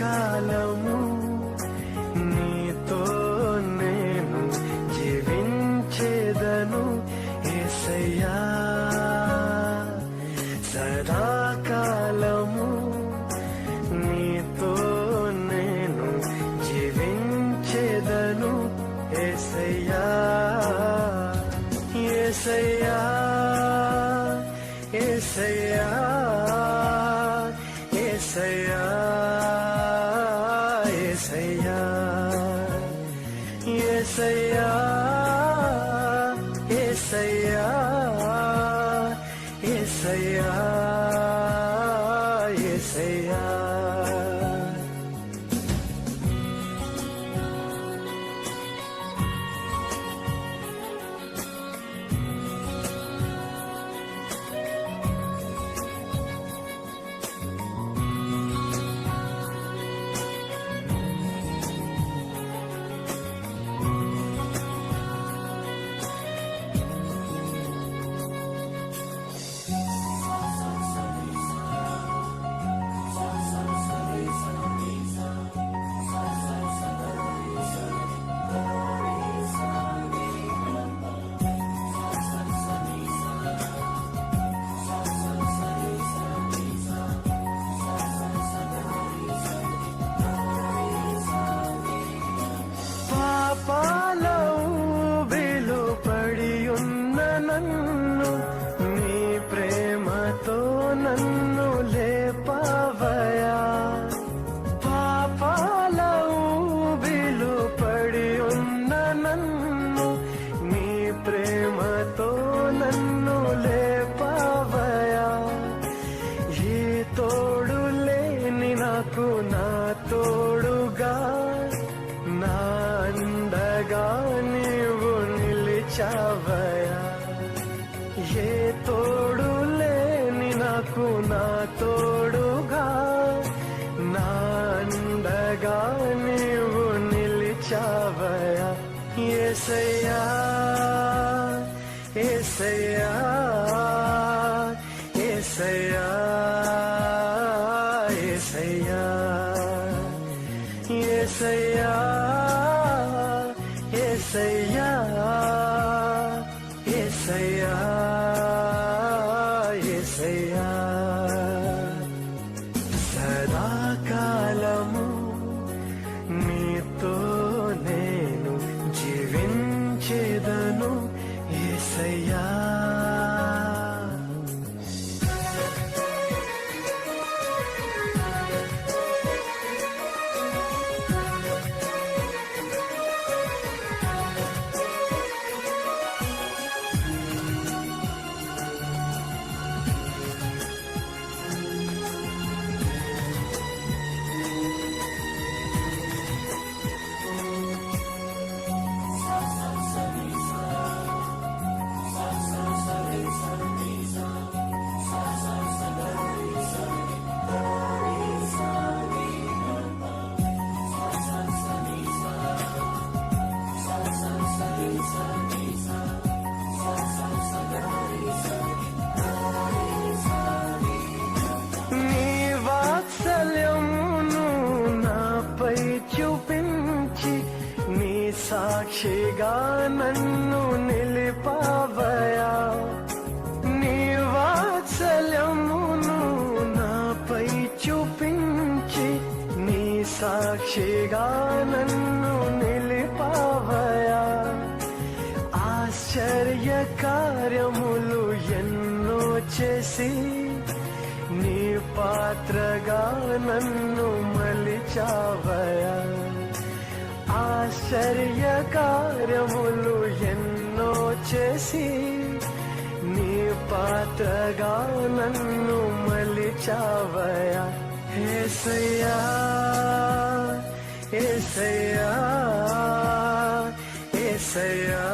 కాలము ஏசையா అండగా నీవు నిలిచావయా ఏసయ్యా ఏసయ్యా ఏసయ్యా ఏసయ్యా ఏసయ్యా ఏసయ్యా సాక్షిగా నన్ను నిలిపావయా నీ వాత్సల్యమును నాపై చూపించి నీ సాక్షిగా నన్ను నిలిపావయా ఆశ్చర్య కార్యములు ఎన్నో చేసి నీ పాత్రగా నన్ను మలిచావయా ఆశ్చర్య కార్యములు ఎన్నో చేసి నీ పాత్రగా నన్ను మలిచావయా. ఏసయ్యా ఏసయ్యా ఏసయ్యా.